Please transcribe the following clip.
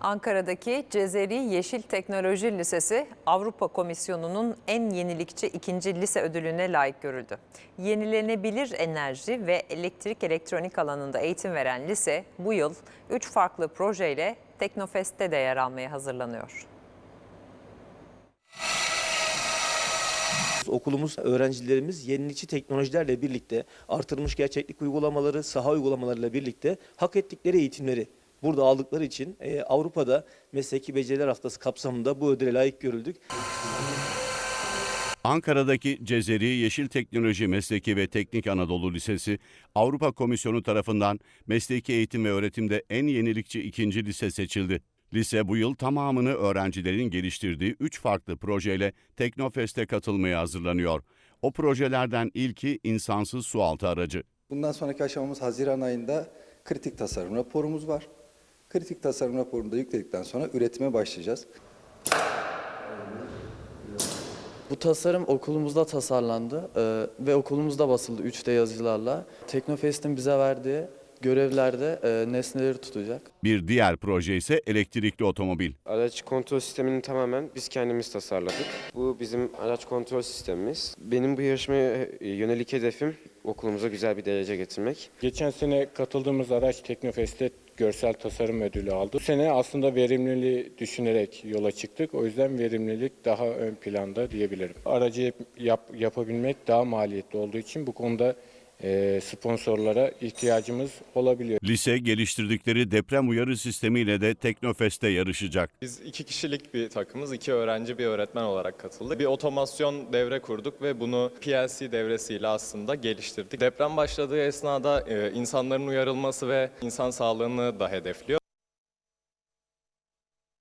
Ankara'daki Cezeri Yeşil Teknoloji Lisesi Avrupa Komisyonu'nun en yenilikçi ikinci lise ödülüne layık görüldü. Yenilenebilir enerji ve elektrik elektronik alanında eğitim veren lise bu yıl 3 farklı projeyle Teknofest'te de yer almaya hazırlanıyor. Okulumuz öğrencilerimiz yenilikçi teknolojilerle birlikte artırılmış gerçeklik uygulamaları, saha uygulamalarıyla birlikte hak ettikleri eğitimleri burada aldıkları için e, Avrupa'da Mesleki Beceriler Haftası kapsamında bu ödüle layık görüldük. Ankara'daki Cezeri Yeşil Teknoloji Mesleki ve Teknik Anadolu Lisesi, Avrupa Komisyonu tarafından mesleki eğitim ve öğretimde en yenilikçi ikinci lise seçildi. Lise bu yıl tamamını öğrencilerin geliştirdiği 3 farklı projeyle Teknofest'e katılmaya hazırlanıyor. O projelerden ilki insansız sualtı aracı. Bundan sonraki aşamamız Haziran ayında kritik tasarım raporumuz var. Kritik tasarım raporunu da yükledikten sonra üretime başlayacağız. Bu tasarım okulumuzda tasarlandı ve okulumuzda basıldı 3D yazılarla. Teknofest'in bize verdiği görevlerde e, nesneleri tutacak. Bir diğer proje ise elektrikli otomobil. Araç kontrol sistemini tamamen biz kendimiz tasarladık. Bu bizim araç kontrol sistemimiz. Benim bu yarışmaya e, yönelik hedefim okulumuza güzel bir derece getirmek. Geçen sene katıldığımız araç Teknofest'te görsel tasarım ödülü aldı. Bu sene aslında verimliliği düşünerek yola çıktık. O yüzden verimlilik daha ön planda diyebilirim. Aracı yap, yapabilmek daha maliyetli olduğu için bu konuda sponsorlara ihtiyacımız olabiliyor. Lise geliştirdikleri deprem uyarı sistemiyle de Teknofest'te yarışacak. Biz iki kişilik bir takımız, iki öğrenci bir öğretmen olarak katıldık. Bir otomasyon devre kurduk ve bunu PLC devresiyle aslında geliştirdik. Deprem başladığı esnada e, insanların uyarılması ve insan sağlığını da hedefliyor.